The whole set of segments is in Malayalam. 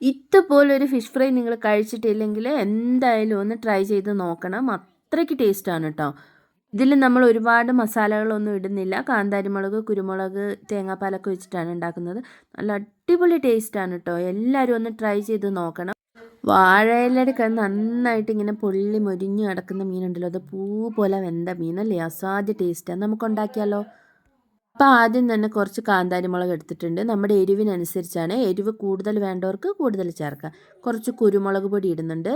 ഇതുപോലൊരു ഫിഷ് ഫ്രൈ നിങ്ങൾ കഴിച്ചിട്ടില്ലെങ്കിൽ എന്തായാലും ഒന്ന് ട്രൈ ചെയ്ത് നോക്കണം. അത്രയ്ക്ക് ടേസ്റ്റാണ് കേട്ടോ ഇതിൽ നമ്മൾ ഒരുപാട് മസാലകളൊന്നും ഇടുന്നില്ല. കാന്താരിമുളക് കുരുമുളക് തേങ്ങാപ്പാലൊക്കെ വെച്ചിട്ടാണ് ഉണ്ടാക്കുന്നത്. നല്ല അടിപൊളി ടേസ്റ്റാണ് കേട്ടോ എല്ലാവരും ഒന്ന് ട്രൈ ചെയ്ത് നോക്കണം. വാഴയിലൊക്കെ നന്നായിട്ട് ഇങ്ങനെ പൊള്ളി മൊരിഞ്ഞു കിടക്കുന്ന മീനുണ്ടല്ലോ. അത് പൂ പോലെ വെന്ത മീനല്ലേ? അസാധ്യ ടേസ്റ്റാണ് നമുക്ക് ഉണ്ടാക്കിയാലോ? അപ്പോൾ ആദ്യം തന്നെ കുറച്ച് കാന്താരിമുളക് എടുത്തിട്ടുണ്ട്. നമ്മുടെ എരിവിനനുസരിച്ചാണ് എരിവ് കൂടുതൽ വേണ്ടവർക്ക് കൂടുതൽ ചേർക്കാം. കുറച്ച് കുരുമുളക് പൊടി ഇടുന്നുണ്ട്.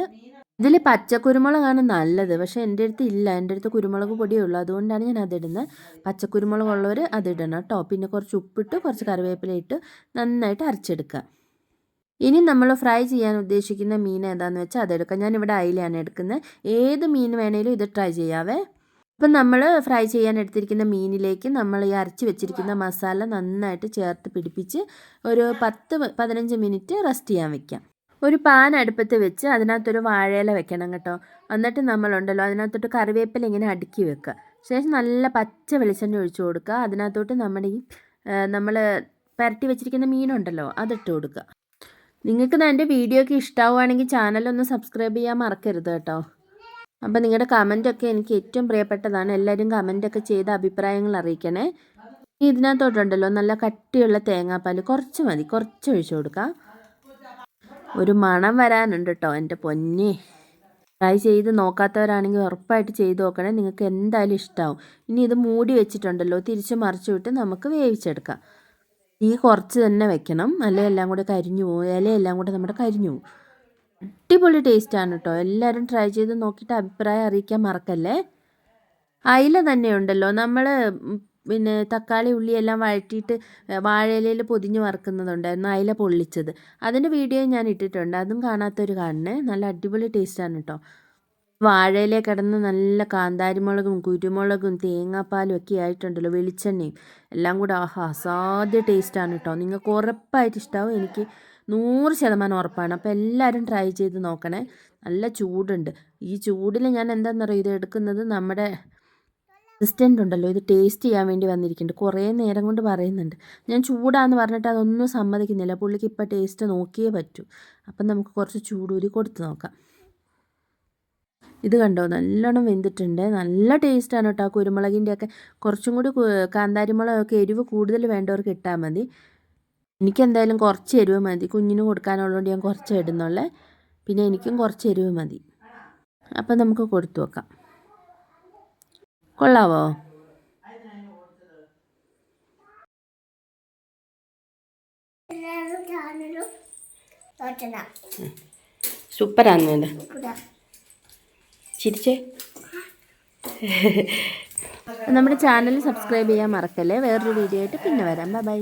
ഇതിൽ പച്ചക്കുരുമുളകാണ് നല്ലത്. പക്ഷേ എന്റെ അടുത്ത് ഇല്ല. എന്റെ അടുത്ത് കുരുമുളക് പൊടിയേ ഉള്ളൂ. അതുകൊണ്ടാണ് ഞാൻ അതിടുന്നത് പച്ചക്കുരുമുളക് ഉള്ളവർ അതിടണം കേട്ടോ. പിന്നെ കുറച്ച് ഉപ്പിട്ട് കുറച്ച് കറിവേപ്പില ഇട്ട് നന്നായിട്ട് അരച്ചെടുക്കുക. ഇനി നമ്മൾ ഫ്രൈ ചെയ്യാൻ ഉദ്ദേശിക്കുന്ന മീൻ ഏതാണെന്ന് വെച്ചാൽ അതെടുക്കാം ഞാനിവിടെ അയിലാണ് എടുക്കുന്നത്. ഏത് മീൻ വേണേലും ഇത് ട്രൈ ചെയ്യാവേ. അപ്പം നമ്മൾ ഫ്രൈ ചെയ്യാൻ എടുത്തിരിക്കുന്ന മീനിലേക്ക് നമ്മൾ ഈ അരച്ച് വെച്ചിരിക്കുന്ന മസാല നന്നായിട്ട് ചേർത്ത് പിടിപ്പിച്ച് ഒരു പത്ത് പതിനഞ്ച് മിനിറ്റ് റെസ്റ്റ് ചെയ്യാൻ വെക്കാം. ഒരു പാൻ അടുപ്പത്ത് വെച്ച് അതിനകത്തൊരു വാഴയില വെക്കണം കേട്ടോ. എന്നിട്ട് നമ്മളുണ്ടല്ലോ അതിനകത്തോട്ട് കറിവേപ്പില ഇങ്ങനെ അടുക്കി വെക്കുക. ശേഷം നല്ല പച്ച വെളിച്ചെണ്ണ ഒഴിച്ചു കൊടുക്കുക. അതിനകത്തോട്ട് നമ്മുടെ ഈ നമ്മൾ പരട്ടി വെച്ചിരിക്കുന്ന മീനുണ്ടല്ലോ അതിട്ട് കൊടുക്കുക. നിങ്ങൾക്ക് എന്റെ വീഡിയോ ഒക്കെ ഇഷ്ടമാവുകയാണെങ്കിൽ ചാനലൊന്ന് സബ്സ്ക്രൈബ് ചെയ്യാൻ മറക്കരുത് കേട്ടോ. അപ്പോൾ നിങ്ങളുടെ കമന്റൊക്കെ എനിക്ക് ഏറ്റവും പ്രിയപ്പെട്ടതാണ്. എല്ലാവരും കമന്റൊക്കെ ചെയ്ത് അഭിപ്രായങ്ങൾ അറിയിക്കണേ. ഇനി ഇതിനകത്തോട്ടുണ്ടല്ലോ നല്ല കട്ടിയുള്ള തേങ്ങാപ്പാൽ കുറച്ച് മതി കുറച്ച് ഒഴിച്ചു കൊടുക്കാം. ഒരു മണം വരാനുണ്ട് കേട്ടോ എന്റെ പൊന്നി. ട്രൈ ചെയ്ത് നോക്കാത്തവരാണെങ്കിൽ ഉറപ്പായിട്ട് ചെയ്ത് നോക്കണേ. നിങ്ങൾക്ക് എന്തായാലും ഇഷ്ടമാവും ഇനി ഇത് മൂടി വെച്ചിട്ടുണ്ടല്ലോ തിരിച്ച് മറിച്ച് വിട്ട് നമുക്ക് വേവിച്ചെടുക്കാം. ഈ കുറച്ച് തന്നെ വെക്കണം. അല്ലെ എല്ലാം കൂടെ കരിഞ്ഞു പോകും ഇലയെല്ലാം കൂടെ നമ്മുടെ കരിഞ്ഞു പോകും അടിപൊളി ടേസ്റ്റാണ് കേട്ടോ എല്ലാവരും ട്രൈ ചെയ്ത് നോക്കിയിട്ട് അഭിപ്രായം അറിയിക്കാൻ മറക്കല്ലേ? അയില തന്നെ ഉണ്ടല്ലോ നമ്മൾ പിന്നെ തക്കാളി ഉള്ളി എല്ലാം വഴറ്റിയിട്ട് വാഴയിലയിൽ പൊതിഞ്ഞ് വറുക്കുന്നതുണ്ടായിരുന്നു അയില പൊള്ളിച്ചത്. അതിന്റെ വീഡിയോ ഞാൻ ഇട്ടിട്ടുണ്ട്. അതും കാണാത്തൊരു കാണണേ. നല്ല അടിപൊളി ടേസ്റ്റാണ് കേട്ടോ വാഴയിലെ കിടന്ന് നല്ല കാന്താരിമുളകും കുരുമുളകും തേങ്ങാപ്പാലും ഒക്കെ ആയിട്ടുണ്ടല്ലോ വെളിച്ചെണ്ണയും. എല്ലാം കൂടെ ആഹാ അസാധ്യ ടേസ്റ്റാണ് കേട്ടോ നിങ്ങൾക്ക് ഉറപ്പായിട്ട് ഇഷ്ടമാവും എനിക്ക് നൂറ് ശതമാനം ഉറപ്പാണ്. അപ്പോൾ എല്ലാവരും ട്രൈ ചെയ്ത് നോക്കണേ. നല്ല ചൂടുണ്ട്. ഈ ചൂടിൽ ഞാൻ എന്താണെന്നറിയോ ഇത് എടുക്കുന്നത് നമ്മുടെ അസിസ്റ്റന്റ് ഉണ്ടല്ലോ. ഇത് ടേസ്റ്റ് ചെയ്യാൻ വേണ്ടി വന്നിരിക്കുന്നുണ്ട്. കുറേ നേരം കൊണ്ട് പറയുന്നുണ്ട്. ഞാൻ ചൂടാന്ന് പറഞ്ഞിട്ട് അതൊന്നും സമ്മതിക്കുന്നില്ല. പുള്ളിക്ക് ഇപ്പോൾ ടേസ്റ്റ് നോക്കിയേ പറ്റൂ. അപ്പം നമുക്ക് കുറച്ച് ചൂടൂരി കൊടുത്ത് നോക്കാം. ഇത് കണ്ടോ? നല്ലോണം വെന്തിട്ടുണ്ട്. നല്ല ടേസ്റ്റാണ് കേട്ടോ. കുരുമുളകിന്റെ ഒക്കെ കുറച്ചും കൂടി കാന്താരിമുളകൊക്കെ എരിവ് കൂടുതൽ വേണ്ടവർക്ക് ഇട്ടാൽ മതി. എനിക്കെന്തായാലും കുറച്ച് എരിവ് മതി. കുഞ്ഞിന് കൊടുക്കാനുള്ളതുകൊണ്ട് ഞാൻ കുറച്ച് ഇടുന്നുള്ളേ. പിന്നെ എനിക്കും കുറച്ച് എരിവ് മതി. അപ്പം നമുക്ക് കൊടുത്തു വെക്കാം. കൊള്ളാവോ? സൂപ്പറാന്നല്ലേ ചിരിച്ചേ. നമ്മുടെ ചാനൽ സബ്സ്ക്രൈബ് ചെയ്യാൻ മറക്കല്ലേ? വേറൊരു വീഡിയോ ആയിട്ട് പിന്നെ വരാം. Bye bye.